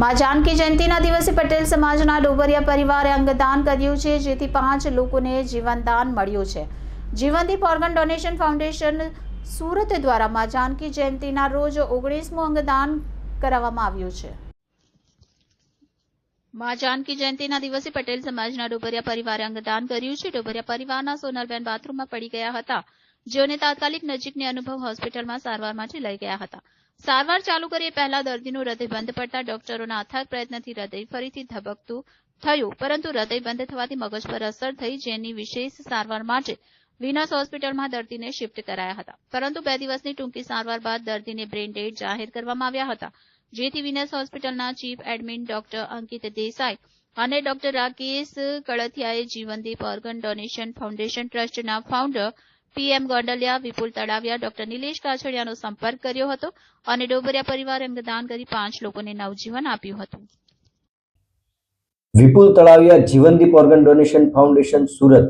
મા જાનકી જયંતિના દિવસે પટેલ સમાજના ડોબરિયા પરિવારે અંગદાન કર્યું છે, જેથી પાંચ લોકોને જીવનદાન મળ્યું છે. Jeevandeep organ donation foundation Surat દ્વારા મા જાનકી જયંતિના રોજ ઓગણીસમું અંગદાન કરાવવામાં આવ્યું છે. માં જાનકી જયંતિના દિવસે પટેલ સમાજના ડોબરિયા પરિવારે અંગદાન કર્યું છે. ડોબરિયા પરિવારના સોનલબેન બાથરૂમમાં પડી ગયા હતા. જેઓને તાત્કાલિક નજીકની અનુભવ હોસ્પિટલમાં સારવાર માટે લઈ ગયા હતા. સારવાર ચાલુ કરીએ પહેલા દર્દીનું હૃદય બંધ પડતા ડોક્ટરોના અથાગ પ્રયત્નથી હૃદય ફરીથી ધબકતું થયું, પરંતુ હૃદય બંધ થવાથી મગજ પર અસર થઈ જેની વિશેષ સારવાર માટે વિનસ હોસ્પિટલમાં દર્દીને શિફ્ટ કરાયા હતા. પરંતુ બે દિવસની ટૂંકી સારવાર બાદ દર્દીને બ્રેન ડેડ જાહેર કરવામાં આવ્યા હતા, જેથી વિનસ હોસ્પિટલના chief admin doctor Ankit Desai અને ડોક્ટર રાકેશ કળથિયાએ જીવનદીપ ઓર્ગન ડોનેશન ફાઉન્ડેશન ટ્રસ્ટના founder PM Gondaliya, Vipul Talaviya doctor Nilesh કાછડિયાનો સંપર્ક કર્યો હતો અને ડોબરિયા પરિવારે અંગદાન કરી પાંચ લોકોને નવજીવન આપ્યું હતું. Vipul Talaviya Jeevandeep organ donation foundation, Surat.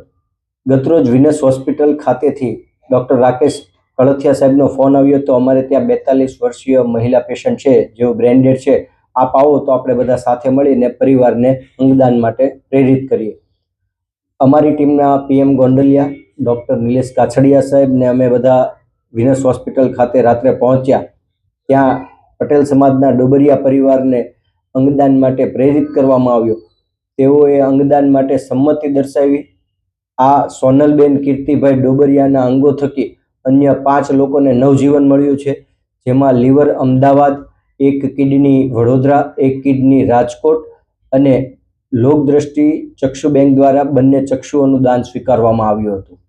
ગતરોજ વિનસ હોસ્પિટલ ખાતેથી ડોક્ટર રાકેશ કળથિયા સાહેબનો ફોન આવ્યો તો અમારે ત્યાં બેતાલીસ વર્ષીય મહિલા પેશન્ટ છે, જેઓ બ્રેન્ડેડ છે. આપ આવો તો આપણે બધા સાથે મળીને પરિવારને અંગદાન માટે પ્રેરિત કરીએ. અમારી ટીમના પીએમ ગોંડલિયા ડૉક્ટર નિલેશ કાછડિયા સાહેબને અમે બધા વિનસ હોસ્પિટલ ખાતે રાત્રે પહોંચ્યા. ત્યાં પટેલ સમાજના ડોબરિયા પરિવારને અંગદાન માટે પ્રેરિત કરવામાં આવ્યો. તેઓએ અંગદાન માટે સંમતિ દર્શાવી. આ સોનલબેન કીર્તિભાઈ ડોબરિયાના અંગો થકી અન્ય પાંચ લોકોને નવજીવન મળ્યું છે, જેમાં લીવર અમદાવાદ, એક કિડની વડોદરા, એક કિડની રાજકોટ અને લોકદ્રષ્ટિ ચક્ષુ બેંક દ્વારા બંને ચક્ષુઓનું દાન સ્વીકારવામાં આવ્યું હતું.